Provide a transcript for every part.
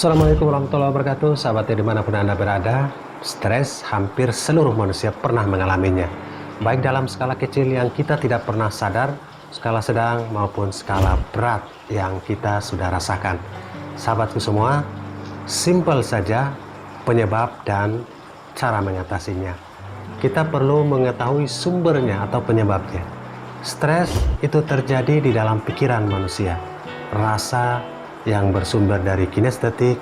Assalamualaikum warahmatullahi wabarakatuh. Sahabatnya di mana pun Anda berada Stres hampir seluruh manusia pernah mengalaminya. Baik dalam skala kecil yang kita tidak pernah sadar Skala sedang maupun skala berat yang kita sudah rasakan. Sahabatku semua Simple saja penyebab dan cara mengatasinya. Kita perlu mengetahui sumbernya atau penyebabnya. Stres itu terjadi di dalam pikiran manusia. Rasa yang bersumber dari kinestetik,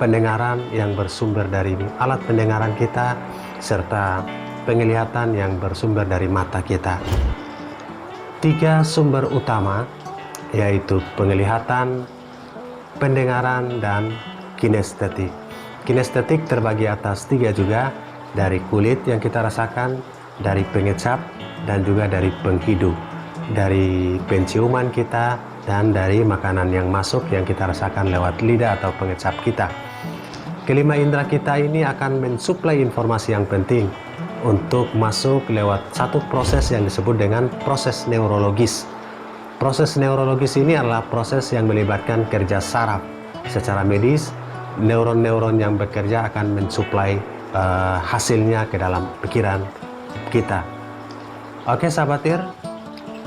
pendengaran yang bersumber dari alat pendengaran kita, serta penglihatan yang bersumber dari mata kita. Tiga sumber utama yaitu penglihatan, pendengaran, dan kinestetik. Kinestetik terbagi atas tiga juga, dari kulit yang kita rasakan, dari pengecap, dan juga dari penghidup, dari penciuman kita, dan dari makanan yang masuk yang kita rasakan lewat lidah atau pengecap kita. Kelima indera kita ini akan mensuplai informasi yang penting untuk masuk lewat satu proses yang disebut dengan proses neurologis. Proses neurologis ini adalah proses yang melibatkan kerja saraf. Secara medis, neuron-neuron yang bekerja akan mensuplai uh, hasilnya ke dalam pikiran kita. Oke sahabatir,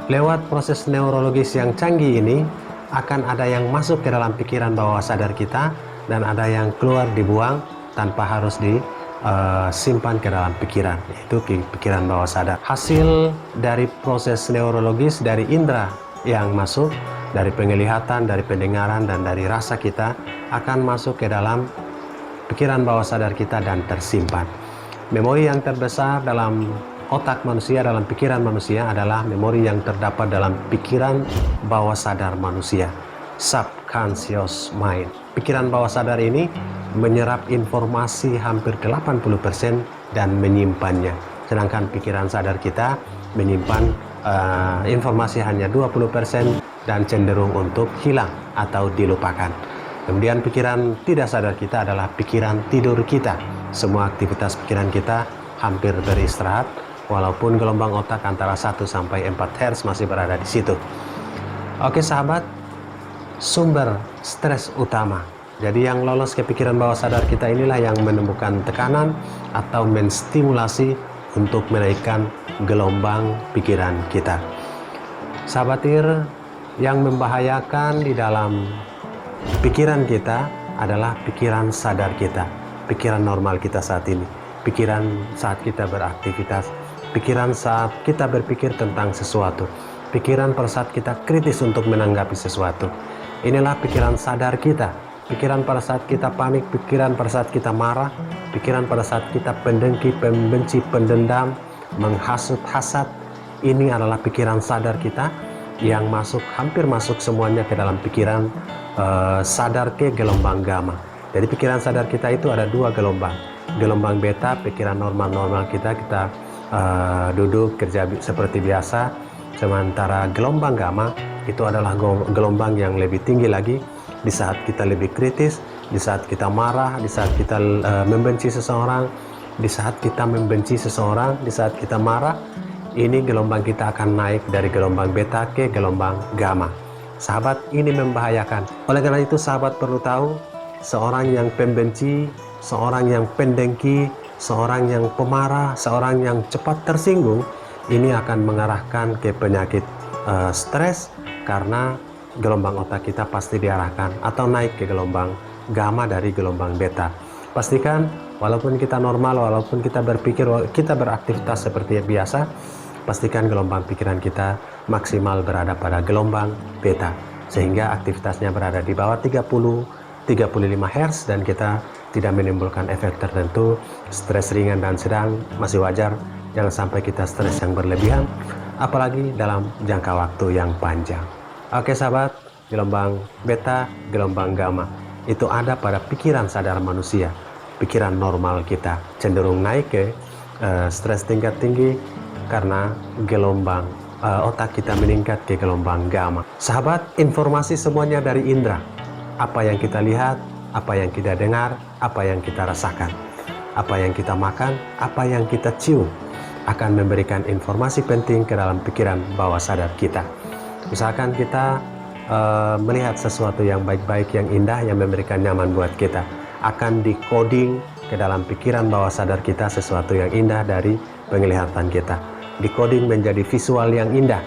Lewat proses neurologis yang canggih ini, akan ada yang masuk ke dalam pikiran bawah sadar kita dan ada yang keluar dibuang tanpa harus disimpan uh, ke dalam pikiran, yaitu pikiran bawah sadar. Hasil dari proses neurologis dari indera yang masuk, dari penglihatan, dari pendengaran, dan dari rasa kita akan masuk ke dalam pikiran bawah sadar kita dan tersimpan. Memori yang terbesar dalam otak manusia dalam pikiran manusia adalah memori yang terdapat dalam pikiran bawah sadar manusia subconscious mind. Pikiran bawah sadar ini menyerap informasi hampir 80% dan menyimpannya. Sedangkan pikiran sadar kita menyimpan uh, informasi hanya 20% dan cenderung untuk hilang atau dilupakan. Kemudian pikiran tidak sadar kita adalah pikiran tidur kita. Semua aktivitas pikiran kita hampir beristirahat walaupun gelombang otak antara 1 sampai 4 Hz masih berada di situ. Oke sahabat, sumber stres utama. Jadi yang lolos ke pikiran bawah sadar kita inilah yang menemukan tekanan atau menstimulasi untuk menaikkan gelombang pikiran kita. Sahabatir, yang membahayakan di dalam pikiran kita adalah pikiran sadar kita, pikiran normal kita saat ini, pikiran saat kita beraktivitas, pikiran saat kita berpikir tentang sesuatu, pikiran pada saat kita kritis untuk menanggapi sesuatu. Inilah pikiran sadar kita, pikiran pada saat kita panik, pikiran pada saat kita marah, pikiran pada saat kita pendengki, pembenci, pendendam, menghasut, hasad. Ini adalah pikiran sadar kita yang masuk hampir masuk semuanya ke dalam pikiran uh, sadar ke gelombang gamma. Jadi pikiran sadar kita itu ada dua gelombang. Gelombang beta, pikiran normal-normal kita, kita uh, duduk kerja seperti biasa. Sementara gelombang gamma itu adalah gelombang yang lebih tinggi lagi. Di saat kita lebih kritis di saat kita marah di saat kita uh, membenci seseorang di saat kita membenci seseorang di saat kita marah ini gelombang kita akan naik dari gelombang beta ke gelombang gamma. Sahabat ini membahayakan. Oleh karena itu sahabat perlu tahu seorang yang pembenci seorang yang pendengki seorang yang pemarah, seorang yang cepat tersinggung, ini akan mengarahkan ke penyakit uh, stres karena gelombang otak kita pasti diarahkan atau naik ke gelombang gamma dari gelombang beta. Pastikan walaupun kita normal, walaupun kita berpikir, kita beraktivitas seperti biasa, pastikan gelombang pikiran kita maksimal berada pada gelombang beta sehingga aktivitasnya berada di bawah 30 35 Hz dan kita tidak menimbulkan efek tertentu, stres ringan dan sedang masih wajar, jangan sampai kita stres yang berlebihan, apalagi dalam jangka waktu yang panjang. Oke sahabat, gelombang beta, gelombang gamma, itu ada pada pikiran sadar manusia, pikiran normal kita, cenderung naik ke uh, stres tingkat tinggi karena gelombang uh, otak kita meningkat ke gelombang gamma. Sahabat, informasi semuanya dari indera. Apa yang kita lihat, apa yang kita dengar, apa yang kita rasakan, apa yang kita makan, apa yang kita cium akan memberikan informasi penting ke dalam pikiran bawah sadar kita. Misalkan kita uh, melihat sesuatu yang baik-baik, yang indah, yang memberikan nyaman buat kita. Akan dikoding ke dalam pikiran bawah sadar kita sesuatu yang indah dari penglihatan kita. Dikoding menjadi visual yang indah.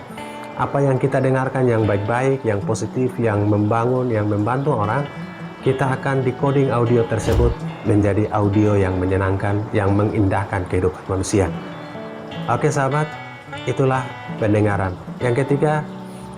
Apa yang kita dengarkan yang baik-baik, yang positif, yang membangun, yang membantu orang, kita akan dikoding audio tersebut menjadi audio yang menyenangkan, yang mengindahkan kehidupan manusia. Oke sahabat, itulah pendengaran. Yang ketiga,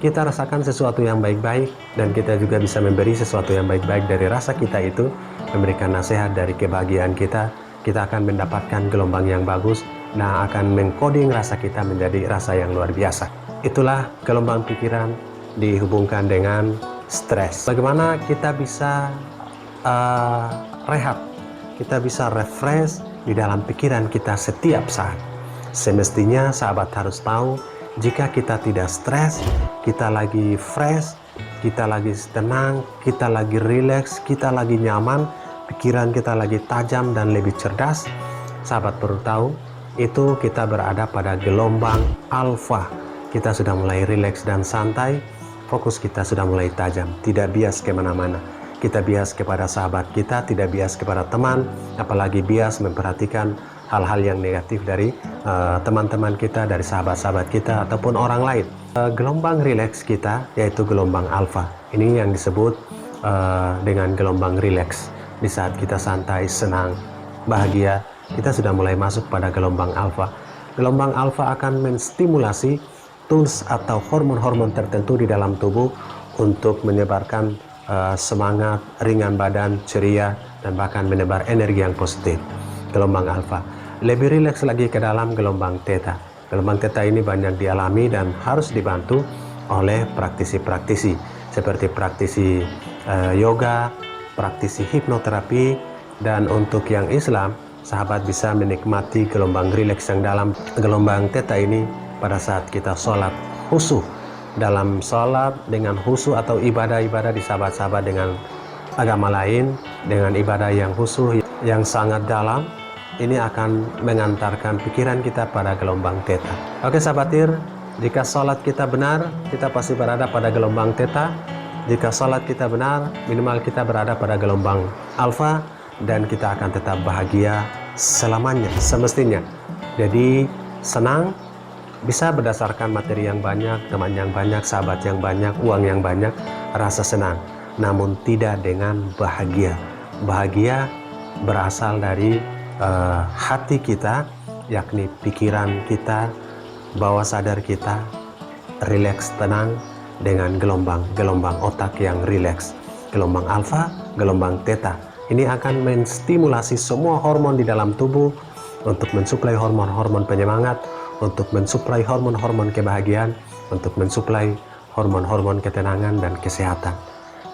kita rasakan sesuatu yang baik-baik dan kita juga bisa memberi sesuatu yang baik-baik dari rasa kita itu memberikan nasihat dari kebahagiaan kita kita akan mendapatkan gelombang yang bagus. Nah akan mengkoding rasa kita menjadi rasa yang luar biasa. Itulah gelombang pikiran dihubungkan dengan stres. Bagaimana kita bisa uh, rehat? Kita bisa refresh di dalam pikiran kita setiap saat. Semestinya sahabat harus tahu jika kita tidak stres, kita lagi fresh, kita lagi tenang, kita lagi relax, kita lagi nyaman, pikiran kita lagi tajam dan lebih cerdas, sahabat perlu tahu, itu kita berada pada gelombang alfa. Kita sudah mulai relax dan santai, fokus kita sudah mulai tajam, tidak bias ke mana-mana. Kita bias kepada sahabat kita, tidak bias kepada teman, apalagi bias memperhatikan hal-hal yang negatif dari eh, teman-teman uh, kita, dari sahabat-sahabat kita, ataupun orang lain. Uh, gelombang rileks kita yaitu gelombang alfa. Ini yang disebut uh, dengan gelombang rileks. Di saat kita santai, senang, bahagia, kita sudah mulai masuk pada gelombang alfa. Gelombang alfa akan menstimulasi tools atau hormon-hormon tertentu di dalam tubuh untuk menyebarkan uh, semangat, ringan badan, ceria, dan bahkan menebar energi yang positif gelombang alfa. Lebih rileks lagi ke dalam gelombang theta. Gelombang theta ini banyak dialami dan harus dibantu oleh praktisi-praktisi seperti praktisi uh, yoga, praktisi hipnoterapi, dan untuk yang Islam, sahabat bisa menikmati gelombang rileks yang dalam gelombang theta ini pada saat kita sholat khusyuk dalam sholat dengan khusyuk atau ibadah-ibadah di sahabat-sahabat dengan agama lain dengan ibadah yang khusyuk yang sangat dalam ini akan mengantarkan pikiran kita pada gelombang theta. Oke sahabatir, jika sholat kita benar, kita pasti berada pada gelombang theta. Jika sholat kita benar, minimal kita berada pada gelombang alfa dan kita akan tetap bahagia selamanya, semestinya. Jadi senang bisa berdasarkan materi yang banyak, teman yang banyak, sahabat yang banyak, uang yang banyak, rasa senang. Namun tidak dengan bahagia. Bahagia berasal dari uh, hati kita, yakni pikiran kita, bawah sadar kita, rileks tenang dengan gelombang-gelombang otak yang rileks. Gelombang alfa, gelombang theta. Ini akan menstimulasi semua hormon di dalam tubuh untuk mensuplai hormon-hormon penyemangat, untuk mensuplai hormon-hormon kebahagiaan, untuk mensuplai hormon-hormon ketenangan dan kesehatan.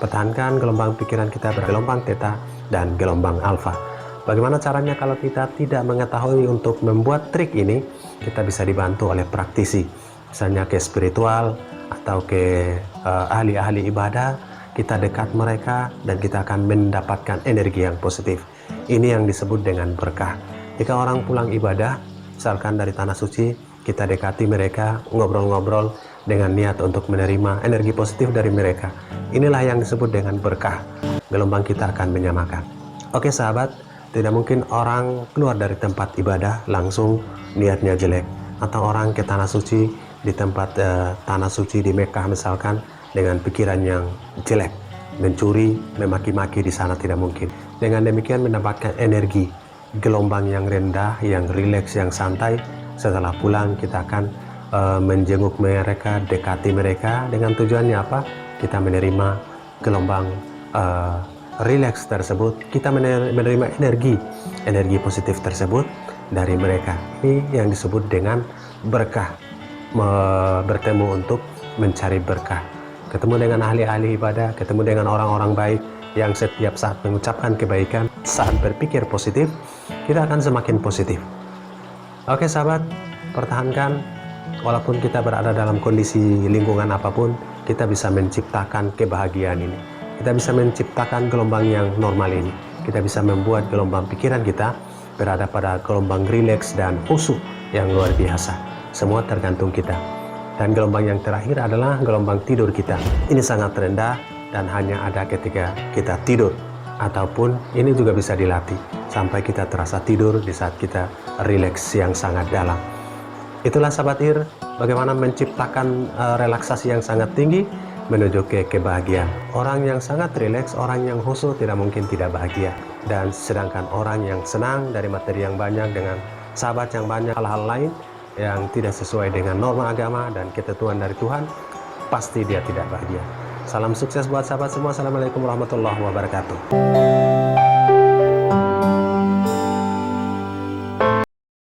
Pertahankan gelombang pikiran kita bergelombang theta dan gelombang alfa. Bagaimana caranya kalau kita tidak mengetahui untuk membuat trik ini? Kita bisa dibantu oleh praktisi, misalnya ke spiritual atau ke uh, ahli-ahli ibadah. Kita dekat mereka dan kita akan mendapatkan energi yang positif. Ini yang disebut dengan berkah. Jika orang pulang ibadah, misalkan dari tanah suci, kita dekati mereka, ngobrol-ngobrol dengan niat untuk menerima energi positif dari mereka. Inilah yang disebut dengan berkah. Gelombang kita akan menyamakan. Oke sahabat, tidak mungkin orang keluar dari tempat ibadah langsung niatnya jelek atau orang ke tanah suci di tempat uh, tanah suci di Mekah misalkan dengan pikiran yang jelek, mencuri, memaki-maki di sana tidak mungkin. Dengan demikian mendapatkan energi, gelombang yang rendah, yang rileks, yang santai. Setelah pulang kita akan uh, menjenguk mereka, dekati mereka dengan tujuannya apa? Kita menerima gelombang uh, rileks tersebut, kita menerima energi, energi positif tersebut dari mereka. Ini yang disebut dengan berkah, bertemu untuk mencari berkah. Ketemu dengan ahli-ahli ibadah, ketemu dengan orang-orang baik yang setiap saat mengucapkan kebaikan, saat berpikir positif, kita akan semakin positif. Oke sahabat, pertahankan walaupun kita berada dalam kondisi lingkungan apa pun, kita bisa menciptakan kebahagiaan ini kita bisa menciptakan gelombang yang normal ini. Kita bisa membuat gelombang pikiran kita berada pada gelombang rileks dan khusyuk yang luar biasa. Semua tergantung kita. Dan gelombang yang terakhir adalah gelombang tidur kita. Ini sangat rendah dan hanya ada ketika kita tidur. Ataupun ini juga bisa dilatih sampai kita terasa tidur di saat kita rileks yang sangat dalam. Itulah sahabat Ir, bagaimana menciptakan uh, relaksasi yang sangat tinggi menuju ke kebahagiaan. Orang yang sangat rileks, orang yang khusyuk tidak mungkin tidak bahagia. Dan sedangkan orang yang senang dari materi yang banyak dengan sahabat yang banyak hal-hal lain yang tidak sesuai dengan norma agama dan ketentuan dari Tuhan, pasti dia tidak bahagia. Salam sukses buat sahabat semua. Assalamualaikum warahmatullahi wabarakatuh.